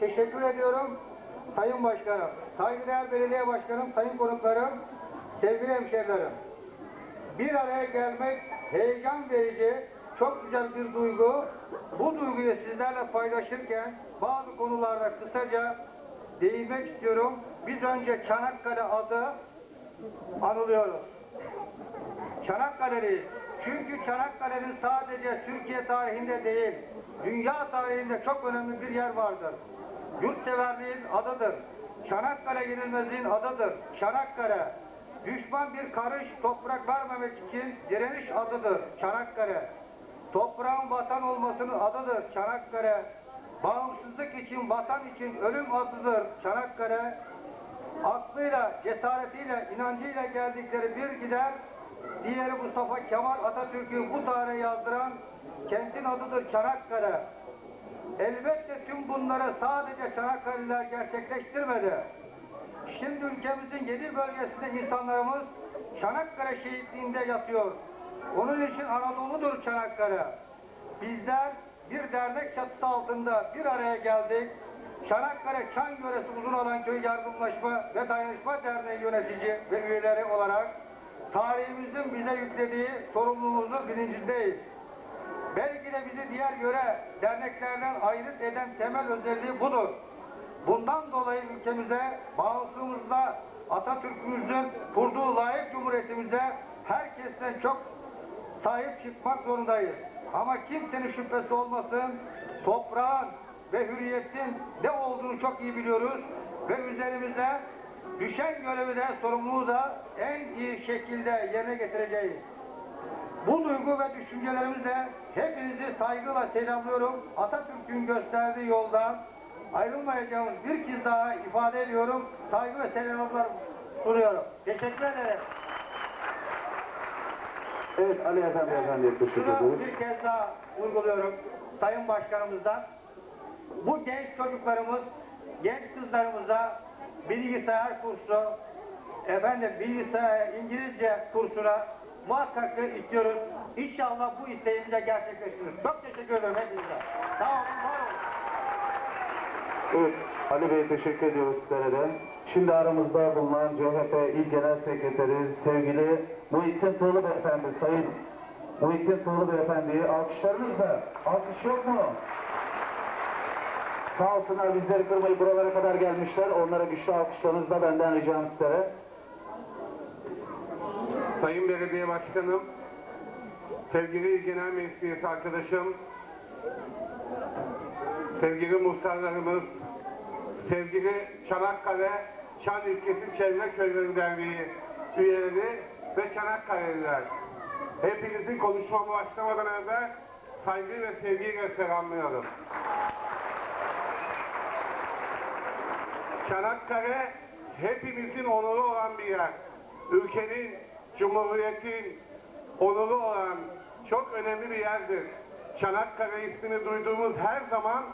Teşekkür ediyorum. Sayın Başkanım, saygıdeğer belediye başkanım, sayın konuklarım, sevgili hemşehrilerim. Bir araya gelmek heyecan verici, çok güzel bir duygu. Bu duyguyu sizlerle paylaşırken bazı konularda kısaca değinmek istiyorum. Biz önce Çanakkale adı anılıyoruz. Çanakkale'liyiz. Çünkü Çanakkale'nin sadece Türkiye tarihinde değil, dünya tarihinde çok önemli bir yer vardır. Yurtseverliğin adıdır. Çanakkale yenilmezliğin adıdır. Çanakkale, düşman bir karış toprak vermemek için direniş adıdır. Çanakkale, toprağın vatan olmasının adıdır. Çanakkale, bağımsızlık için, vatan için ölüm adıdır. Çanakkale, aklıyla, cesaretiyle, inancıyla geldikleri bir gider, diğeri Mustafa Kemal Atatürk'ü bu tarihe yazdıran kentin adıdır Çanakkale. Elbette tüm bunları sadece Çanakkale'liler gerçekleştirmedi. Şimdi ülkemizin yedi bölgesinde insanlarımız Çanakkale şehitliğinde yatıyor. Onun için Anadolu'dur Çanakkale. Bizler bir dernek çatısı altında bir araya geldik. Çanakkale Çan Yöresi Uzun Alan Köy Yardımlaşma ve Dayanışma Derneği yönetici ve üyeleri olarak tarihimizin bize yüklediği sorumluluğumuzun bilincindeyiz. Belki de bizi diğer yöre derneklerden ayrıt eden temel özelliği budur. Bundan dolayı ülkemize, bağımsızlığımızda Atatürk'ümüzün kurduğu layık cumhuriyetimize herkesten çok sahip çıkmak zorundayız. Ama kimsenin şüphesi olmasın, toprağın ve hürriyetin ne olduğunu çok iyi biliyoruz ve üzerimize düşen görevi de sorumluluğu da en iyi şekilde yerine getireceğiz. Bu duygu ve düşüncelerimizle hepinizi saygıyla selamlıyorum. Atatürk'ün gösterdiği yoldan ayrılmayacağımız bir kez daha ifade ediyorum. Saygı ve selamlar sunuyorum. Teşekkür ederim. Evet Ali Efendi Efendi'ye teşekkür Şunu ederiz. bir kez daha vurguluyorum Sayın Başkanımızdan. Bu genç çocuklarımız, genç kızlarımıza bilgisayar kursu, efendim bilgisayar İngilizce kursuna muhakkak istiyoruz. İnşallah bu isteğimizi de gerçekleştiririz. Çok teşekkür ederim hepinize. Sağ olun, var olun. Evet Ali Bey'e teşekkür ediyoruz sizlere de. Şimdi aramızda bulunan CHP İl Genel Sekreteri sevgili Muhittin Tuğlu Beyefendi, Sayın Muhittin Tuğlu Beyefendi'yi alkışlarınızla, alkış yok mu? Sağ olsunlar bizleri kırmayı buralara kadar gelmişler. Onlara güçlü alkışlarınızla benden ricam sizlere. Sayın Belediye Başkanım, sevgili İl Genel Meclis arkadaşım, sevgili muhtarlarımız, sevgili Çanakkale Çan İlçesi Çevre Köyleri Derneği üyeleri ve Çanakkale'liler. Hepinizi konuşmama başlamadan evvel saygı ve sevgiyle selamlıyorum. Çanakkale hepimizin onuru olan bir yer. Ülkenin, Cumhuriyet'in onuru olan çok önemli bir yerdir. Çanakkale ismini duyduğumuz her zaman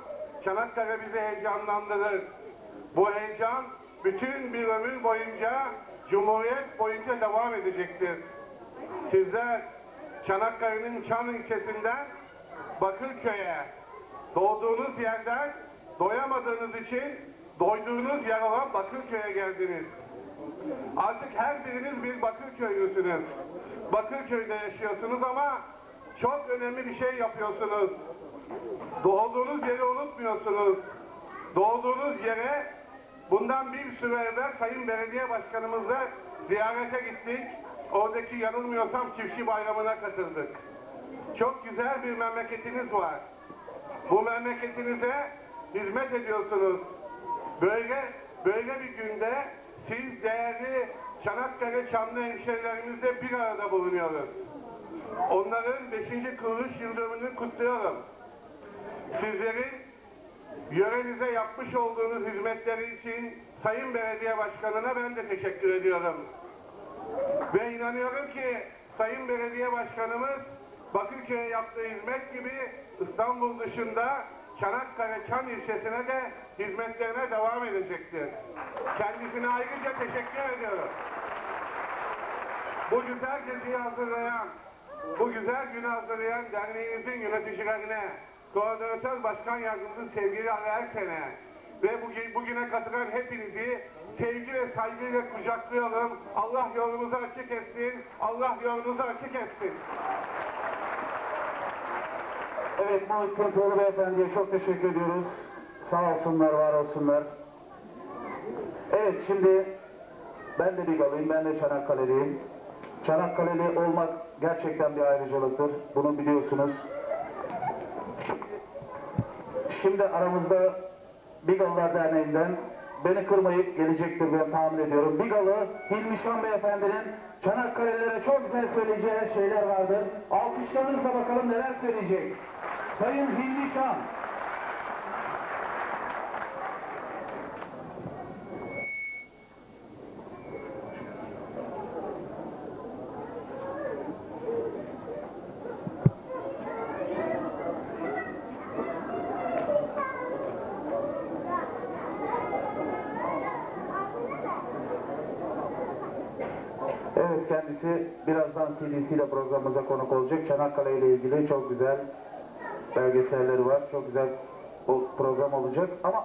Çanakkale bizi heyecanlandırır. Bu heyecan bütün bir ömür boyunca, Cumhuriyet boyunca devam edecektir. Sizler Çanakkale'nin Çan ilçesinden Bakırköy'e doğduğunuz yerden doyamadığınız için doyduğunuz yer olan Bakırköy'e geldiniz. Artık her biriniz bir Bakırköylüsünüz. Bakırköy'de yaşıyorsunuz ama çok önemli bir şey yapıyorsunuz. Doğduğunuz yeri unutmuyorsunuz. Doğduğunuz yere bundan bir süre evvel Sayın Belediye Başkanımızla ziyarete gittik. Oradaki yanılmıyorsam çiftçi bayramına katıldık. Çok güzel bir memleketiniz var. Bu memleketinize hizmet ediyorsunuz. Böyle böyle bir günde siz değerli Çanakkale Çamlı hemşehrilerimizle bir arada bulunuyoruz. Onların 5. kuruluş yıl dönümünü kutluyorum. Sizlerin yörenize yapmış olduğunuz hizmetleri için Sayın Belediye Başkanı'na ben de teşekkür ediyorum. Ve inanıyorum ki Sayın Belediye Başkanımız Bakırköy'e yaptığı hizmet gibi İstanbul dışında Çanakkale Çan ilçesine de hizmetlerine devam edecektir. Kendisine ayrıca teşekkür ediyorum. Bu güzel geceyi hazırlayan, bu güzel günü hazırlayan derneğimizin yöneticilerine, Koordinatör Başkan Yardımcısı sevgili Ali Erten'e ve bugün, bugüne katılan hepinizi sevgi ve saygıyla kucaklayalım. Allah yolunuzu açık etsin. Allah yolunuzu açık etsin. Evet Muhittin Tuğlu Beyefendi'ye çok teşekkür ediyoruz. Sağ olsunlar, var olsunlar. Evet şimdi ben de Bigalıyım, ben de Çanakkale'liyim. Çanakkale'li olmak gerçekten bir ayrıcalıktır. Bunu biliyorsunuz. Şimdi aramızda Bigalılar Derneği'nden beni kırmayıp gelecektir ben tahmin ediyorum. Bigalı Hilmi Şan Beyefendi'nin Çanakkale'lilere çok güzel söyleyeceği şeyler vardır. Alkışlarınızla bakalım neler söyleyecek. Sayın Hilmi Şan. Evet kendisi birazdan CDC ile programımıza konuk olacak. Çanakkale ile ilgili çok güzel belgeselleri var. Çok güzel program olacak. Ama